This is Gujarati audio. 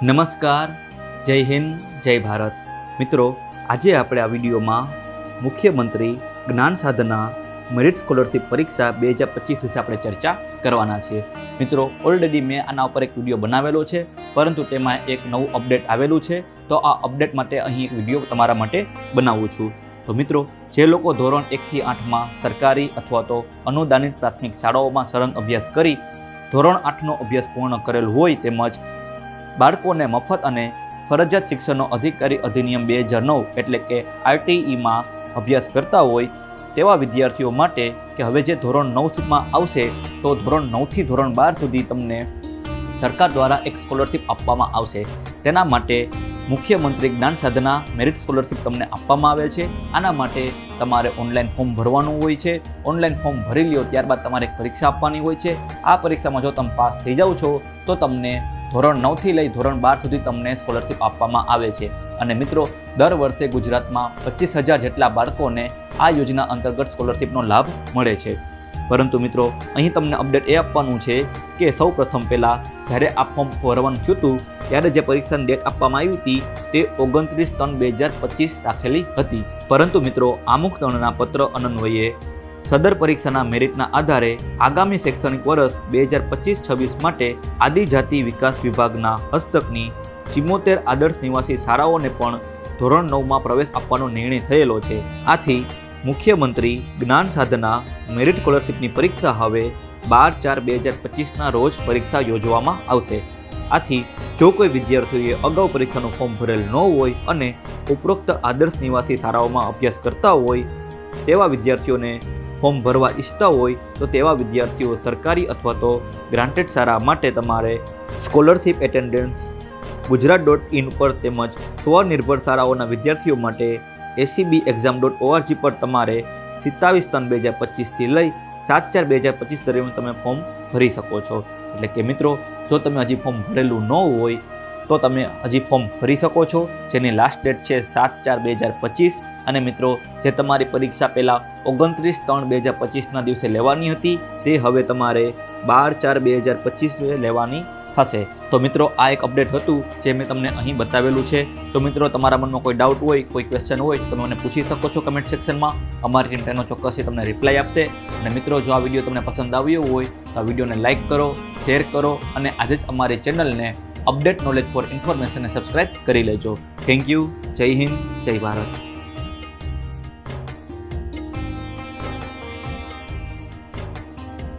નમસ્કાર, જય હિન્દ, જય ભારત. મિત્રો, આજે આપણે આ વિડીયોમાં મુખ્યમંત્રી જ્ઞાન સાધના મેરિટ સ્કોલરશિપ પરીક્ષા બે હજાર પચીસ વિશે આપણે ચર્ચા કરવાના છીએ મિત્રો ઓલરેડી મેં આના ઉપર એક વીડિયો બનાવેલો છે, પરંતુ તેમાં એક નવું અપડેટ આવેલું છે, તો આ અપડેટ માટે અહીં એક વીડિયો તમારા માટે બનાવું છું. તો મિત્રો, જે લોકો ધોરણ એકથી આઠમાં સરકારી અથવા તો અનુદાનિત પ્રાથમિક શાળાઓમાં સળંગ અભ્યાસ કરી, ધોરણ આઠનો અભ્યાસ પૂર્ણ કરેલ હોય તેમજ બાળકોને મફત અને ફરજિયાત શિક્ષણનો અધિકારી અધિનિયમ બે હજાર નવ એટલે કે આરટીઈમાં અભ્યાસ કરતા હોય તેવા વિદ્યાર્થીઓ માટે કે હવે જે ધોરણ નવ સુધીમાં આવશે, તો ધોરણ નવથી ધોરણ બાર સુધી તમને સરકાર દ્વારા એક સ્કોલરશિપ આપવામાં આવશે. તેના માટે મુખ્યમંત્રી જ્ઞાન સાધના મેરિટ સ્કોલરશિપ તમને આપવામાં આવે છે. આના માટે તમારે ઓનલાઈન ફોર્મ ભરવાનું હોય છે. ઓનલાઈન ફોર્મ ભરી લ્યો, ત્યારબાદ તમારે પરીક્ષા આપવાની હોય છે. આ પરીક્ષામાં જો તમે પાસ થઈ જાઓ છો, તો તમને ધોરણ નવથી લઈ ધોરણ બાર સુધી તમને સ્કોલરશિપ આપવામાં આવે છે. અને મિત્રો, દર વર્ષે ગુજરાતમાં પચીસ હજાર જેટલા બાળકોને આ યોજના અંતર્ગત સ્કોલરશિપનો લાભ મળે છે. પરંતુ મિત્રો, અહીં તમને અપડેટ એ આપવાનું છે કે સૌ પ્રથમ પહેલાં જ્યારે આ ફોર્મ ભરવાનું થયું હતું, ત્યારે જે પરીક્ષાની ડેટ આપવામાં આવી હતી, તે ઓગણત્રીસ ત્રણ બે હજાર પચીસ રાખેલી હતી. પરંતુ મિત્રો, આમુખ ત્રણના પત્ર અનન્વયે સદર પરીક્ષાના મેરિટના આધારે આગામી શૈક્ષણિક વર્ષ બે હજાર પચીસ છવ્વીસ માટે આદિજાતિ વિકાસ વિભાગના હસ્તકની ચિમ્મોતેર આદર્શ નિવાસી શાળાઓને પણ ધોરણ નવમાં પ્રવેશ આપવાનો નિર્ણય થયેલો છે. આથી મુખ્યમંત્રી જ્ઞાન સાધના મેરિટ સ્કોલરશીપની પરીક્ષા હવે બાર ચાર બે હજાર પચીસના રોજ પરીક્ષા યોજવામાં આવશે. આથી જો કોઈ વિદ્યાર્થીઓએ અગાઉ પરીક્ષાનું ફોર્મ ભરેલ ન હોય અને ઉપરોક્ત આદર્શ નિવાસી શાળાઓમાં અભ્યાસ કરતા હોય તેવા વિદ્યાર્થીઓને ફોર્મ ભરવા ઈચ્છતા હોય તો તેવા વિદ્યાર્થીઓ સરકારી અથવા તો ગ્રાન્ટેડ શાળા માટે તમારે scholarship attendance Gujarat dot in પર તેમજ સ્વનિર્ભર શાળાઓના વિદ્યાર્થીઓ માટે એસીબી એક્ઝામ ડોટ ઓઆરજી પર તમારે સિત્તાવીસ ત્રણ બે હજાર પચીસથી લઈ સાત ચાર બે હજાર પચીસ દરમિયાન તમે ફોર્મ ભરી શકો છો. એટલે કે મિત્રો, જો તમે હજી ફોર્મ ભરેલું ન હોય તો તમે હજી ફોર્મ ભરી શકો છો. જેની લાસ્ટ ડેટ છે સાત ચાર બે હજાર પચીસ. અને મિત્રો, જે તમારી પરીક્ષા પહેલાં ઓગણત્રીસ ત્રણ બે હજાર પચીસના દિવસે લેવાની હતી, તે હવે તમારે બાર ચાર બે હજાર પચીસ લેવાની થશે તો મિત્રો, આ એક અપડેટ હતું જે મેં તમને અહીં બતાવેલું છે. તો મિત્રો, તમારા મનમાં કોઈ ડાઉટ હોય, કોઈ ક્વેશ્ચન હોય તમે મને પૂછી શકો છો કમેન્ટ સેક્શનમાં અમારી ટીમ ચોક્કસથી તમને રિપ્લાય આપશે. અને મિત્રો, જો આ વીડિયો તમને પસંદ આવ્યો હોય, તો આ વિડીયોને લાઇક કરો શેર કરો, અને આજે જ અમારી ચેનલને અપડેટ નોલેજ ફોર ઇન્ફોર્મેશનને સબસ્ક્રાઇબ કરી લેજો. થેન્ક યુ જય હિન્દ, જય ભારત.